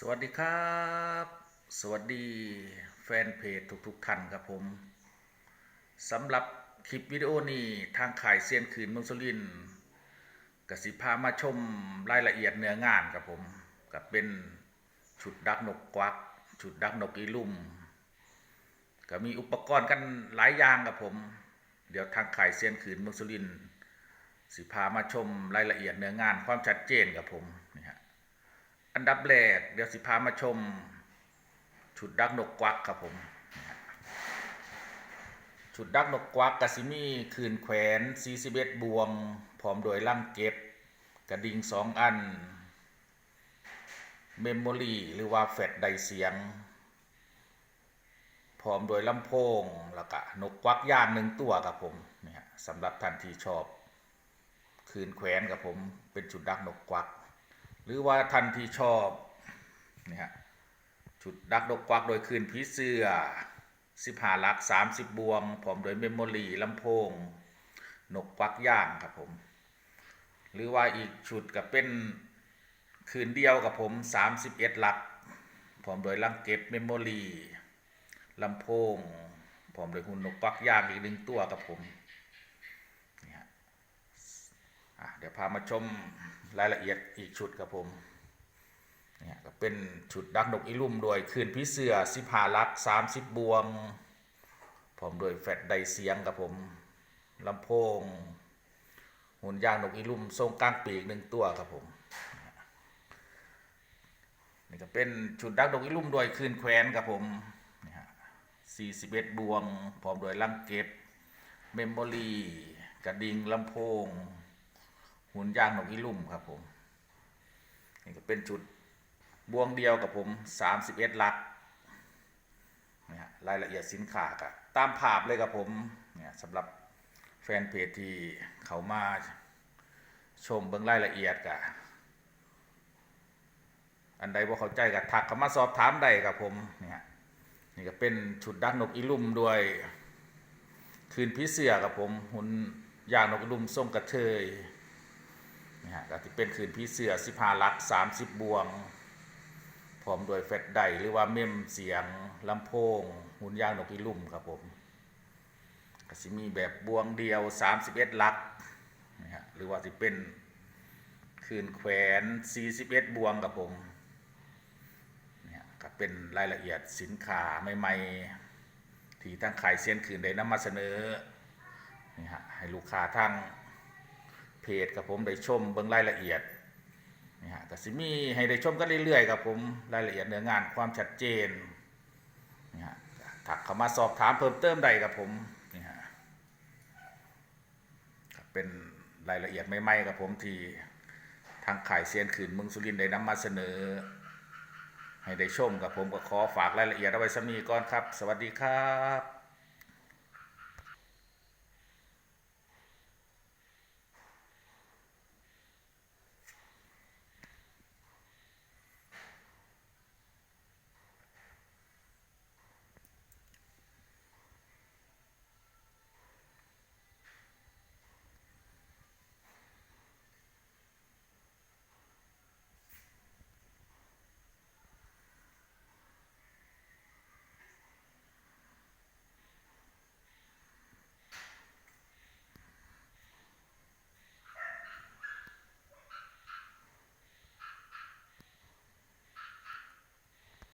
สวัสดีครับ สวัสดีแฟนเพจทุกๆท่านครับผมสำหรับคลิปวิดีโอนี้ทางขายเซียนขืนมืองสุรินกสิพามาชมรายละเอียดเนื้องานครับผมกับเป็นชุดดักนกกวัก ชุดดักนกอีลุ่มก็มีอุปกรณ์กันหลายอย่างครับผม เดี๋ยวทางขายเซียนขืนมืองสุริน สิพามาชมรายละเอียดเนื้องานความชัดเจนครับผม อันดับแรกเดี๋ยวสิพามาชม ชุดดักนกกวักครับผม ชุดดักนกกวักกสิมีคืนแขวน41บวงพร้อมโดยล่ำเก็บ กระดิ่งสองอัน เมมโมรีหรือว่าแฟลชไดเสียง พร้อมโดยลำโพง แล้วก็นกกวักย่างหนึ่งตัวครับผมเนี่ยสำหรับท่านที่ชอบ คืนแขวนกับผมเป็นชุดดักนกกวัก หรือว่าท่านที่ชอบนี่ฮะชุดดักดกกวักโดยคืนผีเสื้อสิบหาลักสามสิบบวงพร้อมโดยเมมโมรีลำโพงนกกวักย่างครับผม หรือว่าอีกชุดก็เป็นคืนเดียวกับผมสามสิบเอ็ดลักพร้อมโดยลังเก็บเมมโมรีลำโพงพร้อมโดยหุ่นนกกวักย่างอีกหนึ่งตัวกับผม เดี๋ยวพามาชมรายละเอียดอีกชุดครับผมเนี่ยก็เป็นชุดดักนกอีลุ่มโดยคืนพิเสือสิบหาลักสามสิบบวงพร้อมโดยแฟลชไดเสียงครับผมลำโพง หุ่นยางนกอีลุ่มทรงกลางปีกหนึ่งตัวครับผมนี่ก็เป็นชุดดักนกอีลุ่มโดยคืนแควนครับผมนี่ฮะสี่สิบเอ็ดบวงพร้อมโดยลังเก็บเมมโมรีกระดิ่งลำโพง หุ่นยางนกอีลุ่มครับผมนี่ก็เป็นจุดบวงเดียวกับผม31ลักนะฮะรายละเอียดสินค้ากับตามภาพเลยครับผมเนี่ยสำหรับแฟนเพจที่เขามาชมเบื้องรายละเอียดกะอันใดว่าเข้าใจกับทักเข้ามาสอบถามได้ครับผมเนี่ยนี่ก็เป็นชุดดักนกอีลุ่มด้วยคืนพิเศษครับผมหุ่นยางนกอีลุ่มส้มกระเทย นะฮะก็ที่เป็นคืนพี่เสือสิพาลักสามสิบบวง พร้อมโดวยแฟลชไดหรือว่าเมมเสียงลำโพงหุ่นยางนกอีลุ่มครับผมก็สิมีแบบบวงเดียว31ลักนะฮะหรือว่าสิเป็นคืนแขวน41บเอ็ดบวงครับผมเนี่ยก็เป็นรายละเอียดสินค้าใหม่ๆที่ทางขายเซียนคืนได้นำมาเสนอนี่ฮะให้ลูกค้าทั้ง จกับผมได้ชมเบิ่งรายละเอียดนี่ฮะก็สิมีให้ได้ชมกันเรื่อยๆครับผมรายละเอียดเนื้องานความชัดเจนนี่ฮะถักเข้ามาสอบถามเพิ่มเติมได้ครับผมนี่ฮะเป็นรายละเอียดใหม่ๆครับผมที่ทางขายเซียนขืนมืองสุรินได้นำมาเสนอ ให้ได้ชมกับผมก็ขอฝากรายละเอียดเอาไว้สำนีก่อนครับ สวัสดีครับ